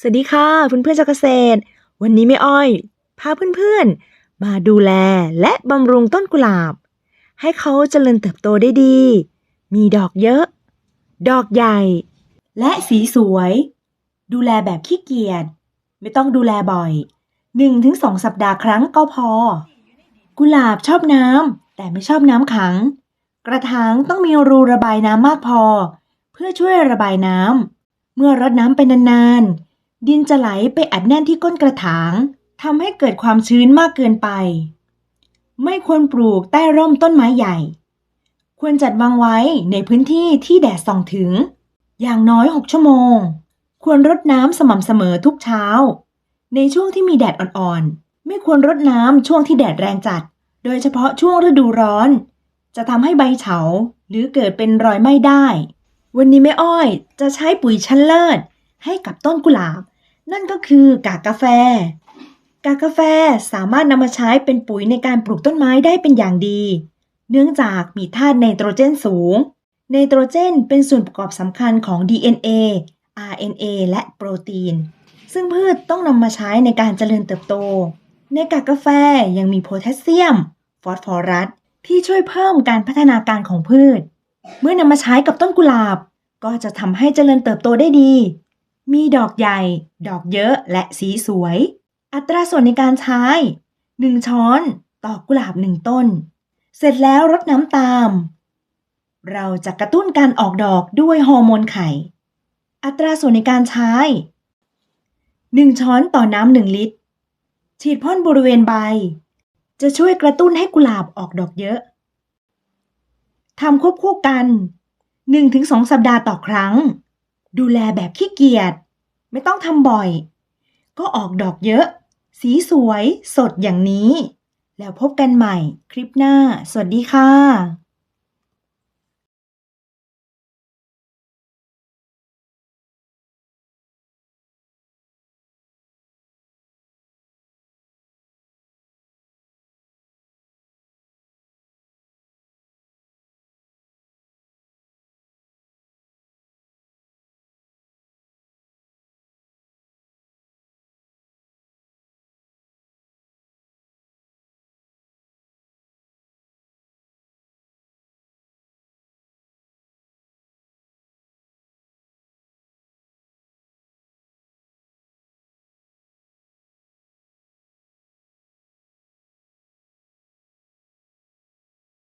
สวัสดีค่ะเพื่อนเพื่อนชาวเกษตร วันนี้แม่อ้อย พาเพื่อนๆ มาดูแลและบำรุงต้นกุหลาบ ให้เขาเจริญเติบโตได้ดี มีดอกเยอะ ดอกใหญ่ และสีสวย ดูแลแบบขี้เกียจไม่ต้องดูแลบ่อย1-2สัปดาห์ครั้งก็พอ กุหลาบชอบน้ำแต่ไม่ชอบน้ำขัง กระถางต้องมีรูระบายน้ำมากพอ เพื่อช่วยระบายน้ำเมื่อรดน้ำไปนานๆ ดินจะไหลไปอัดแน่นที่ก้นกระถางทำให้เกิดความชื้นมากเกินไป ไม่ควรปลูกใต้ร่มต้นไม้ใหญ่ ควรจัดวางไว้ในพื้นที่ที่แดดส่องถึง อย่างน้อย 6 ชั่วโมง ควรรดน้ำสม่ำเสมอทุกเช้า ในช่วงที่มีแดดอ่อนๆ ไม่ควรรดน้ำช่วงที่แดดแรงจัด โดยเฉพาะช่วงฤดูร้อน จะทำให้ใบเฉาหรือเกิดเป็นรอยไหม้ได้ วันนี้แม่อ้อยจะใช้ปุ๋ยชั้นเลิศ ให้กับต้นกุหลาบ นั่นก็คือกากกาแฟ กากกาแฟสามารถนำมาใช้เป็นปุ๋ยในการปลูกต้นไม้ได้เป็นอย่างดี เนื่องจากมีธาตุไนโตรเจนสูง ไนโตรเจนเป็นส่วนประกอบสำคัญของ DNA RNA และโปรตีน ซึ่งพืชต้องนำมาใช้ในการเจริญเติบโต ในกากกาแฟยังมีโพแทสเซียม ฟอสฟอรัส ที่ช่วยเพิ่มการพัฒนาการของพืช เมื่อนำมาใช้กับต้นกุหลาบ ก็จะทำให้เจริญเติบโตได้ดี มีดอกใหญ่ ดอกเยอะและสีสวย อัตราส่วนในการใช้ 1 ช้อนต่อกุหลาบ1ต้น เสร็จแล้วรดน้ำตาม เราจะกระตุ้นการออกดอกด้วยฮอร์โมนไข่ อัตราส่วนในการใช้ 1 ช้อนต่อน้ำ1ลิตร ฉีดพ่นบริเวณใบ จะช่วยกระตุ้นให้กุหลาบออกดอกเยอะทำควบคู่กัน 1-2 สัปดาห์ต่อครั้ง ดูแลแบบขี้เกียจไม่ต้องทำบ่อย ก็ออกดอกเยอะ สีสวยสดอย่างนี้ แล้วพบกันใหม่คลิปหน้า สวัสดีค่ะ